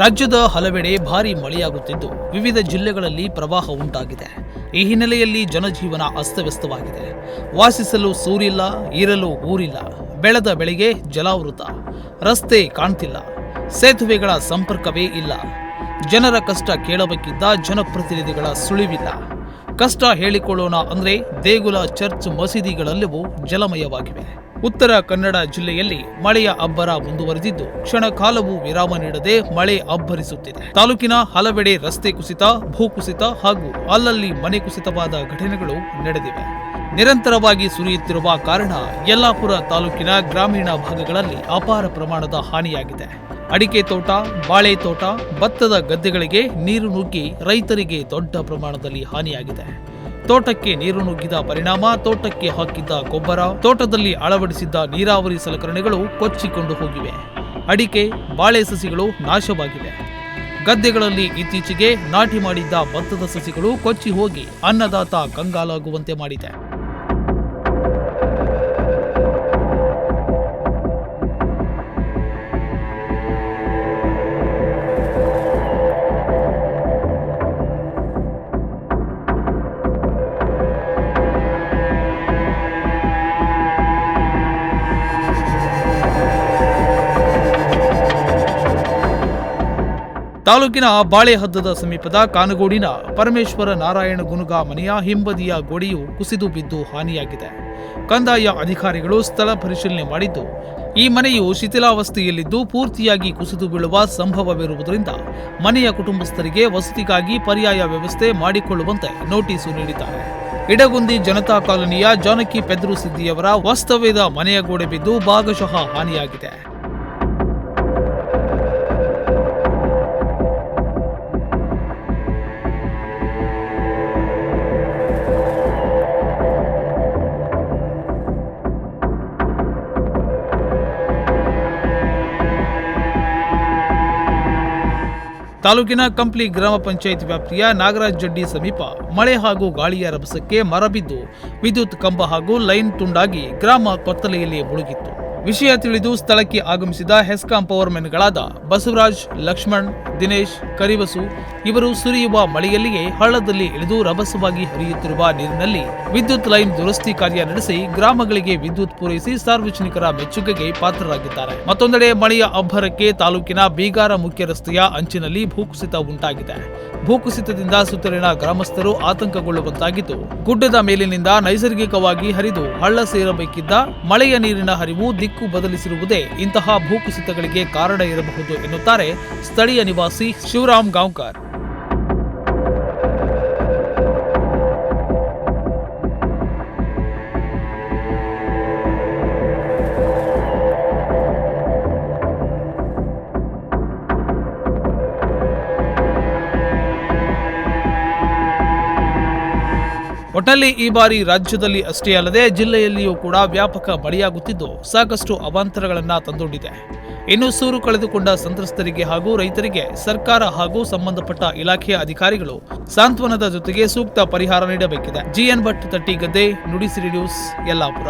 ರಾಜ್ಯದ ಹಲವೆಡೆ ಭಾರೀ ಮಳೆಯಾಗುತ್ತಿದ್ದು ವಿವಿಧ ಜಿಲ್ಲೆಗಳಲ್ಲಿ ಪ್ರವಾಹ ಉಂಟಾಗಿದೆ. ಈ ಹಿನ್ನೆಲೆಯಲ್ಲಿ ಜನಜೀವನ ಅಸ್ತವ್ಯಸ್ತವಾಗಿದೆ. ವಾಸಿಸಲು ಸೂರಿಲ್ಲ ಇರಲು ಊರಿಲ್ಲ. ಬೆಳೆದ ಬೆಳೆಗೆ ಜಲಾವೃತ. ರಸ್ತೆ ಕಾಣ್ತಿಲ್ಲ. ಸೇತುವೆಗಳ ಸಂಪರ್ಕವೇ ಇಲ್ಲ. ಜನರ ಕಷ್ಟ ಕೇಳಬೇಕಿದ್ದ ಜನಪ್ರತಿನಿಧಿಗಳ ಸುಳಿವಿಲ್ಲ. ಕಷ್ಟ ಹೇಳಿಕೊಳ್ಳೋಣ ಅಂದರೆ ದೇಗುಲ ಚರ್ಚ್ ಮಸೀದಿಗಳೆಲ್ಲವೂ ಜಲಮಯವಾಗಿವೆ. ಉತ್ತರ ಕನ್ನಡ ಜಿಲ್ಲೆಯಲ್ಲಿ ಮಳೆಯ ಅಬ್ಬರ ಮುಂದುವರೆದಿದ್ದು, ಕ್ಷಣ ಕಾಲವೂ ವಿರಾಮ ನೀಡದೆ ಮಳೆ ಅಬ್ಬರಿಸುತ್ತಿದೆ. ತಾಲೂಕಿನ ಹಲವೆಡೆ ರಸ್ತೆ ಕುಸಿತ ಭೂಕುಸಿತ ಹಾಗೂ ಅಲ್ಲಲ್ಲಿ ಮನೆ ಕುಸಿತವಾದ ಘಟನೆಗಳು ನಡೆದಿವೆ. ನಿರಂತರವಾಗಿ ಸುರಿಯುತ್ತಿರುವ ಕಾರಣ ಯಲ್ಲಾಪುರ ತಾಲೂಕಿನ ಗ್ರಾಮೀಣ ಭಾಗಗಳಲ್ಲಿ ಅಪಾರ ಪ್ರಮಾಣದ ಹಾನಿಯಾಗಿದೆ. ಅಡಿಕೆ ತೋಟ, ಬಾಳೆ ತೋಟ, ಭತ್ತದ ಗದ್ದೆಗಳಿಗೆ ನೀರು ನುಗ್ಗಿ ರೈತರಿಗೆ ದೊಡ್ಡ ಪ್ರಮಾಣದಲ್ಲಿ ಹಾನಿಯಾಗಿದೆ. ತೋಟಕ್ಕೆ ನೀರು ನುಗ್ಗಿದ ಪರಿಣಾಮ, ತೋಟಕ್ಕೆ ಹಾಕಿದ್ದ ಗೊಬ್ಬರ, ತೋಟದಲ್ಲಿ ಅಳವಡಿಸಿದ್ದ ನೀರಾವರಿ ಸಲಕರಣೆಗಳು ಕೊಚ್ಚಿಕೊಂಡು ಹೋಗಿವೆ. ಅಡಿಕೆ, ಬಾಳೆ ಸಸಿಗಳು ನಾಶವಾಗಿವೆ. ಗದ್ದೆಗಳಲ್ಲಿ ಇತ್ತೀಚೆಗೆ ನಾಟಿ ಮಾಡಿದ್ದ ಭತ್ತದ ಸಸಿಗಳು ಕೊಚ್ಚಿ ಹೋಗಿ ಅನ್ನದಾತ ಕಂಗಾಲಾಗುವಂತೆ ಮಾಡಿದೆ. ತಾಲೂಕಿನ ಬಾಳೆಹದ್ದದ ಸಮೀಪದ ಕಾನಗೋಡಿನ ಪರಮೇಶ್ವರ ನಾರಾಯಣ ಗುನುಗ ಮನೆಯ ಹಿಂಬದಿಯ ಗೋಡೆಯು ಕುಸಿದು ಬಿದ್ದು ಹಾನಿಯಾಗಿದೆ. ಕಂದಾಯ ಅಧಿಕಾರಿಗಳು ಸ್ಥಳ ಪರಿಶೀಲನೆ ಮಾಡಿದ್ದು, ಈ ಮನೆಯು ಶಿಥಿಲಾವಸ್ಥೆಯಲ್ಲಿದ್ದು ಪೂರ್ತಿಯಾಗಿ ಕುಸಿದು ಬೀಳುವ ಸಂಭವವಿರುವುದರಿಂದ ಮನೆಯ ಕುಟುಂಬಸ್ಥರಿಗೆ ವಸತಿಗಾಗಿ ಪರ್ಯಾಯ ವ್ಯವಸ್ಥೆ ಮಾಡಿಕೊಳ್ಳುವಂತೆ ನೋಟಿಸು ನೀಡಿದ್ದಾರೆ. ಇಡಗುಂದಿ ಜನತಾ ಕಾಲೋನಿಯ ಜಾನಕಿ ಪೆದ್ರು ಸಿದ್ದಿಯವರ ವಾಸ್ತವ್ಯದ ಮನೆಯ ಗೋಡೆ ಬಿದ್ದು ಭಾಗಶಃ ಹಾನಿಯಾಗಿದೆ. ತಾಲೂಕಿನ ಕಂಪ್ಲಿ ಗ್ರಾಮ ಪಂಚಾಯತ್ ವ್ಯಾಪ್ತಿಯ ನಾಗರಾಜ್ ಜಡ್ಡಿ ಸಮೀಪ ಮಳೆ ಹಾಗೂ ಗಾಳಿಯ ರಭಸಕ್ಕೆ ಮರ ಬಿದ್ದು ವಿದ್ಯುತ್ ಕಂಬ ಹಾಗೂ ಲೈನ್ ತುಂಡಾಗಿ ಗ್ರಾಮ ಕೊತ್ತಲೆಯಲ್ಲಿ ಮುಳುಗಿತ್ತು. ವಿಷಯ ತಿಳಿದು ಸ್ಥಳಕ್ಕೆ ಆಗಮಿಸಿದ ಹೆಸ್ಕಾಂ ಪವರ್ಮೆನ್ಗಳಾದ ಬಸವರಾಜ್, ಲಕ್ಷ್ಮಣ್, ದಿನೇಶ್, ಕರಿಬಸು ಇವರು ಸುರಿಯುವ ಮಳೆಯಲ್ಲಿಯೇ ಹಳ್ಳದಲ್ಲಿ ಇಳಿದು ರಭಸವಾಗಿ ಹರಿಯುತ್ತಿರುವ ನೀರಿನಲ್ಲಿ ವಿದ್ಯುತ್ ಲೈನ್ ದುರಸ್ತಿ ಕಾರ್ಯ ನಡೆಸಿ ಗ್ರಾಮಗಳಿಗೆ ವಿದ್ಯುತ್ ಪೂರೈಸಿ ಸಾರ್ವಜನಿಕರ ಮೆಚ್ಚುಗೆಗೆ ಪಾತ್ರರಾಗಿದ್ದಾರೆ. ಮತ್ತೊಂದೆಡೆ ಮಳೆಯ ಅಬ್ಬರಕ್ಕೆ ತಾಲೂಕಿನ ಬೀಗಾರ ಮುಖ್ಯ ರಸ್ತೆಯ ಅಂಚಿನಲ್ಲಿ ಭೂಕುಸಿತ ಉಂಟಾಗಿದೆ. ಭೂಕುಸಿತದಿಂದ ಸುತ್ತಲಿನ ಗ್ರಾಮಸ್ಥರು ಆತಂಕಗೊಳ್ಳುವಂತಾಗಿದ್ದು, ಗುಡ್ಡದ ಮೇಲಿನಿಂದ ನೈಸರ್ಗಿಕವಾಗಿ ಹರಿದು ಹಳ್ಳ ಸೇರಬೇಕಿದ್ದ ಮಳೆಯ ನೀರಿನ ಹರಿವು ದಿಕ್ಕು ಬದಲಿಸಿರುವುದೇ ಇಂತಹ ಭೂಕುಸಿತಗಳಿಗೆ ಕಾರಣ ಇರಬಹುದು ಎನ್ನುತ್ತಾರೆ ಸ್ಥಳೀಯ ನಿವಾಸಿ ಶಿವರಾಮ್ ಗಾಂವ್ಕರ್. ಒಟ್ಟಲ್ಲಿ ಈ ಬಾರಿ ರಾಜ್ಯದಲ್ಲಿ ಅಷ್ಟೇ ಅಲ್ಲದೆ ಜಿಲ್ಲೆಯಲ್ಲಿಯೂ ಕೂಡ ವ್ಯಾಪಕ ಮಳೆಯಾಗುತ್ತಿದ್ದು ಸಾಕಷ್ಟು ಅವಾಂತರಗಳನ್ನು ತಂದೊಡ್ಡಿದೆ. ಇನ್ನು ಸೂರು ಕಳೆದುಕೊಂಡ ಸಂತ್ರಸ್ತರಿಗೆ ಹಾಗೂ ರೈತರಿಗೆ ಸರ್ಕಾರ ಹಾಗೂ ಸಂಬಂಧಪಟ್ಟ ಇಲಾಖೆಯ ಅಧಿಕಾರಿಗಳು ಸಾಂತ್ವನದ ಜೊತೆಗೆ ಸೂಕ್ತ ಪರಿಹಾರ ನೀಡಬೇಕಿದೆ. ಜಿಎನ್ ಭಟ್ ತಟ್ಟಿ ಗದ್ದೆ ನುಡಿಸಿರಿ ನ್ಯೂಸ್, ಯಲ್ಲಾಪುರ.